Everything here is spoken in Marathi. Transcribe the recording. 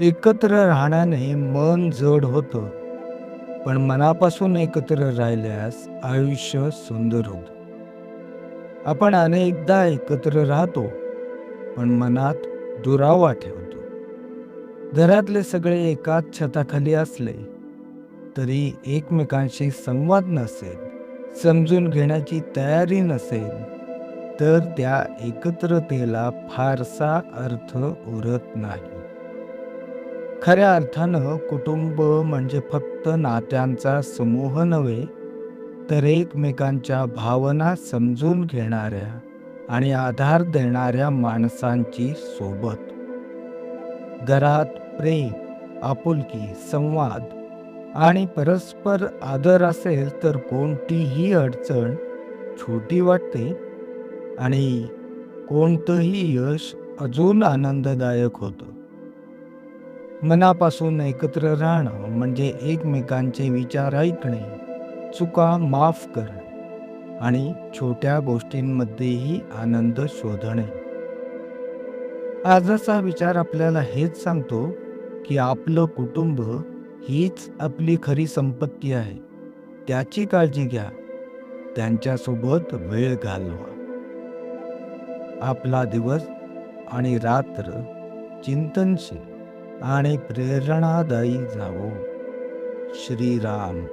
एकत्र राहण्याने मन जड होतं. पण मनापासून एकत्र राहिल्यास आयुष्य सुंदर होतं. आपण अनेकदा एकत्र राहतो पण मनात दुरावा ठेवतो. घरातले सगळे एकाच छताखाली असले तरी एकमेकांशी संवाद नसेल समजून घेण्याची तयारी नसेल तर त्या एकत्रतेला फारसा अर्थ उरत नाही. खऱ्या अर्थानं कुटुंब म्हणजे फक्त नात्यांचा समूह नव्हे तर एकमेकांच्या भावना समजून घेणाऱ्या आणि आधार देणाऱ्या माणसांची सोबत. घरात प्रेम आपुलकी संवाद आणि परस्पर आदर असेल तर कोणतीही अडचण छोटी वाटते आणि कोणतंही यश अजून आनंददायक होतं. मनापासून एकत्र राहणं म्हणजे एकमेकांचे विचार ऐकणे. चुका माफ करणे आणि छोट्या गोष्टींमध्येही आनंद शोधणे. आजचा विचार आपल्याला हेच सांगतो की आपलं कुटुंब हीच आपली खरी संपत्ती आहे. त्याची काळजी घ्या. त्यांच्यासोबत वेळ घालवा. आपला दिवस आणि रात्र चिंतनशील. आणि प्रेरणादायी जावो. श्रीराम.